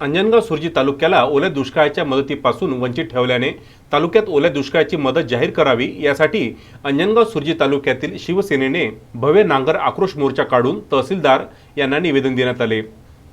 अंजनगाव सुरजी तालुक्याला ओल्या दुष्काळाच्या मदतीपासून वंचित ठेवल्याने तालुक्यात ओल्या दुष्काळाची मदत जाहीर करावी यासाठी अंजनगाव सुरजी तालुक्यातील शिवसेनेने भव्य नांगर आक्रोश मोर्चा काढून तहसीलदार यांना निवेदन देण्यात आले.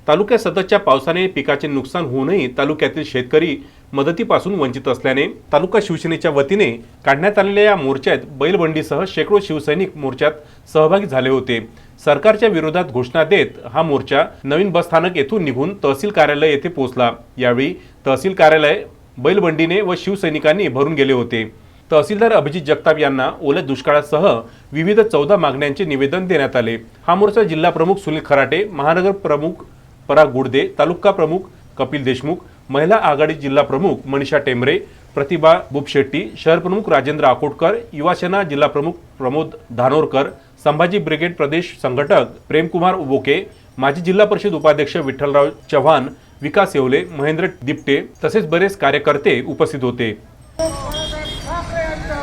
तालुक्यात सततच्या पावसाने पिकाचे नुकसान होऊनही तालुक्यातील शेतकरी मदतीपासून वंचित असल्याने तालुका शिवसेनेच्या वतीने काढण्यात आलेल्या या मोर्चात बैलबंडीसह शेकडो शिवसैनिक मोर्चात सहभागी झाले होते. सरकारच्या विरोधात घोषणा देत हा मोर्चा नवीन बसस्थानक येथून निघून तहसील कार्यालय येथे पोहोचला. यावेळी तहसील कार्यालय बैलबंडीने व शिवसैनिकांनी भरून गेले होते. तहसीलदार अभिजित जगताप यांना ओल्या दुष्काळासह विविध चौदा मागण्यांचे निवेदन देण्यात आले. हा मोर्चा जिल्हा प्रमुख सुनील खराटे महानगर प्रमुख पराग गुडदे तालुका प्रमुख कपिल देशमुख महिला आघाडी जिल्हा प्रमुख मनीषा टेंबरे प्रतिभा बुपशेट्टी शहर प्रमुख राजेंद्र आकोटकर युवासेना जिल्हा प्रमुख प्रमोद धानोरकर संभाजी ब्रिगेड प्रदेश संघटक प्रेमकुमार उबोके माजी जिल्हा परिषद उपाध्यक्ष विठ्ठलराव चव्हाण विकास येवले महेंद्र दिपटे तसेच बरेच कार्यकर्ते उपस्थित होते ठाकरे यांच्या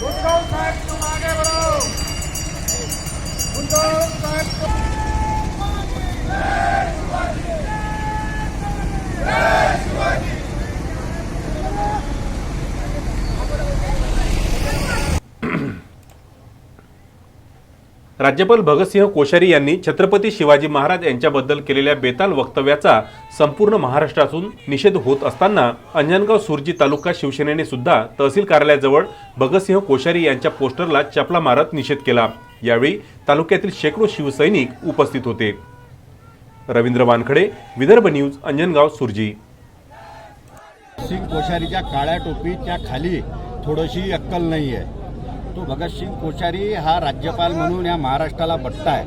उद्धव साहेब तुम आगे बढ़ो उद्धव साहेब तुम राज्यपाल भगतसिंह कोश्यारी यांनी छत्रपती शिवाजी महाराज यांच्याबद्दल केलेल्या बेताल वक्तव्याचा संपूर्ण महाराष्ट्रातून निषेध होत असताना अंजनगाव सुरजी तालुका शिवसेनेने सुद्धा तहसील कार्यालयाजवळ भगतसिंह कोश्यारी यांच्या पोस्टरला चपला मारत निषेध केला. यावेळी तालुक्यातील शेकडो शिवसैनिक उपस्थित होते. रवींद्र वानखडे विदर्भ न्यूज अंजनगाव सुरजी. सिंग कोश्यारीच्या काळ्या टोपीच्या खाली थोडीशी अक्कल नाही आहे तो भगतसिंग कोश्यारी हा राज्यपाल म्हणून या महाराष्ट्राला बट्टा आहे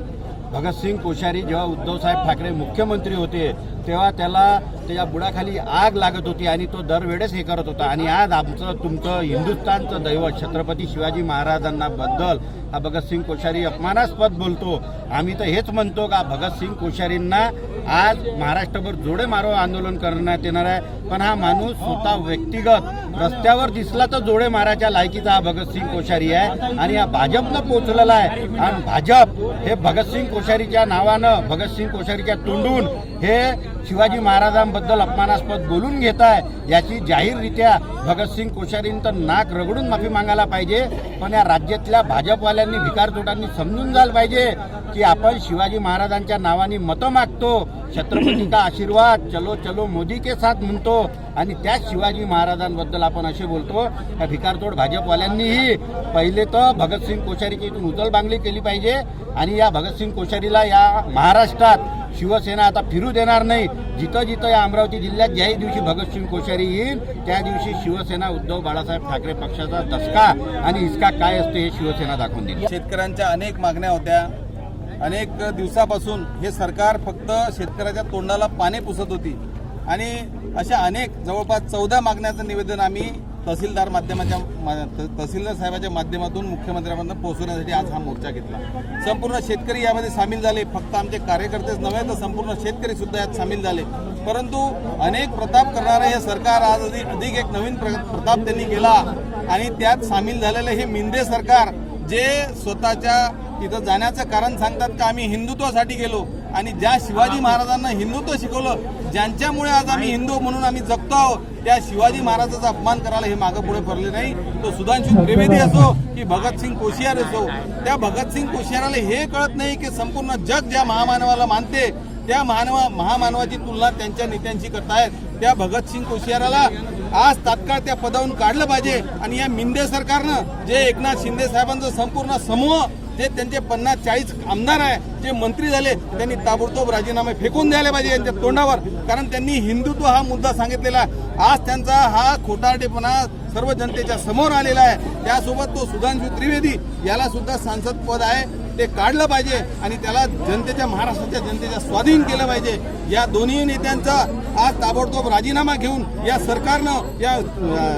भगतसिंग कोश्यारी जेव्हा उद्धवसाहेब ठाकरे मुख्यमंत्री होते तेव्हा त्याला त्याच्या बुडाखाली आग लागत होती आणि तो दरवेळेस हे करत होता. आणि आज आमचं तुमचं हिंदुस्थानचं दैवत छत्रपती शिवाजी महाराजांना बद्दल हा भगतसिंग कोश्यारी अपमानास्पद बोलतो. आम्ही तर हेच म्हणतो का भगतसिंग कोश्यारींना आज महाराष्ट्रभर जोडे मारो आंदोलन करण्यात येणार आहे. पण हा माणूस स्वतः व्यक्तिगत रस्त्यावर दिसला तर जोडे माराच्या लायकीचा हा भगतसिंग कोश्यारी आहे. आणि हा भाजपनं पोचलेला आहे. आणि भाजप हे भगतसिंग कोश्यारीच्या नावानं भगतसिंग कोश्यारीच्या तोंडून हे शिवाजी महाराजांबद्दल अपमानास्पद बोलून घेत आहे याची जाहीररित्या भगतसिंग कोश्यारींचं नाक रगडून माफी मागायला पाहिजे पण या राज्यातल्या भाजपवाल्यांनी भिकारचोटांनी समजून जायला पाहिजे की आपण शिवाजी महाराजांच्या नावाने मतं मागतो छत्रपती का आशीर्वाद? चलो चलो मोदी के साथ म्हणतो. आणि त्या शिवाजी महाराजांबद्दल आपण असे बोलतो. या भिकारतोड भाजपवाल्यांनीही पहिले तर भगतसिंग कोश्यारीची इथून उचलबांगली केली पाहिजे. आणि या भगतसिंग कोश्यारीला या महाराष्ट्रात शिवसेना आता फिरू देणार नाही. जिथं जिथं या अमरावती जिल्ह्यात ज्याही दिवशी भगतसिंग कोश्यारी येईल त्या दिवशी शिवसेना उद्धव बाळासाहेब ठाकरे पक्षाचा दसका आणि इसका काय असते हे शिवसेना दाखवून देईल. शेतकऱ्यांच्या अनेक मागण्या होत्या. अनेक दिवसापासून हे सरकार फक्त शेतकऱ्याच्या तोंडाला पाने पुसत होती. आणि अशा अनेक जवळपास चौदा मागण्याचं निवेदन आम्ही तहसीलदार माध्यमाच्या मा- त- तहसीलदार साहेबाच्या माध्यमातून मुख्यमंत्र्यांपर्यंत पोहोचवण्यासाठी आज हा मोर्चा घेतला. संपूर्ण शेतकरी यामध्ये सामील झाले. फक्त आमचे कार्यकर्तेच नव्हे तर संपूर्ण शेतकरी सुद्धा यात सामील झाले. परंतु अनेक प्रताप करणारे हे सरकार आज अधिक अधिक एक नवीन प्र- प्रताप त्यांनी केला. आणि त्यात सामील झालेलं हे मिंदे सरकार जे स्वतःच्या तिथं जाण्याचं कारण सांगतात का आम्ही हिंदुत्वासाठी गेलो आणि ज्या शिवाजी महाराजांना हिंदुत्व शिकवलं ज्यांच्यामुळे आज आम्ही हिंदू म्हणून आम्ही जगतो आहोत त्या शिवाजी महाराजाचा अपमान करायला हे मागं पुढे पडले नाही. तो सुधांशु त्रिवेदी असो की भगतसिंग कोश्यार असो त्या भगतसिंग कोश्याराला हे कळत नाही की संपूर्ण जग ज्या महामानवाला मानते त्या मानवा महामानवाची तुलना त्यांच्या नेत्यांशी करतायत. त्या भगतसिंग कोश्याराला आज तात्काळ त्या पदावरून काढलं पाहिजे. आणि या मिंदे सरकारनं जे एकनाथ शिंदे साहेबांचं संपूर्ण समूह जे त्यांचे पन्नास चाळीस आमदार आहे जे मंत्री झाले त्यांनी ताबडतोब राजीनामे फेकून द्यायला पाहिजे यांच्या तोंडावर. कारण त्यांनी हिंदुत्व हा मुद्दा सांगितलेला आहे. आज त्यांचा हा खोटारडेपणा सर्व जनतेच्या समोर आलेला आहे. त्यासोबत तो सुधांशु त्रिवेदी याला सुद्धा सांसद पद आहे. ते काढलं पाहिजे आणि त्याला जनतेच्या महाराष्ट्राच्या जनतेच्या स्वाधीन केलं पाहिजे. या दोन्ही नेत्यांचा आज ताबडतोब राजीनामा घेऊन या सरकारनं या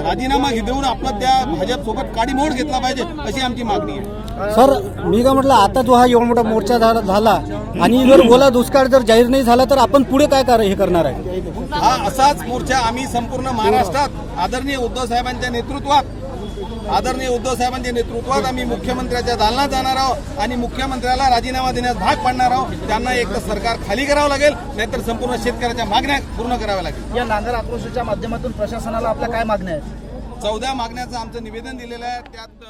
राजीनामा देऊन आपला त्या भाजपसोबत काडीमोड घेतला पाहिजे अशी आमची मागणी आहे. सर मी काय म्हटलं आता जो हा एवढा मोठा मोर्चा झाला झाला आणि जर ओला दुष्काळ जर जाहीर नाही झाला तर आपण पुढे काय कर हे करणार आहे? हा असाच मोर्चा आम्ही संपूर्ण महाराष्ट्रात आदरणीय उद्धव साहेबांच्या नेतृत्वात आदरणीय उद्धव साहेबांच्या नेतृत्वात आम्ही मुख्यमंत्र्याच्या दालनात जाणार आहोत आणि मुख्यमंत्र्याला राजीनामा देण्यास भाग पाडणार आहोत. त्यांना एक तर सरकार खाली करावं लागेल नाहीतर संपूर्ण शेतकऱ्याच्या मागण्या पूर्ण कराव्या लागेल. या नांगर आक्रोशाच्या माध्यमातून प्रशासनाला आपल्या काय मागण्या आहेत? चौदा मागण्याचं आमचं निवेदन दिलेलं आहे. त्यात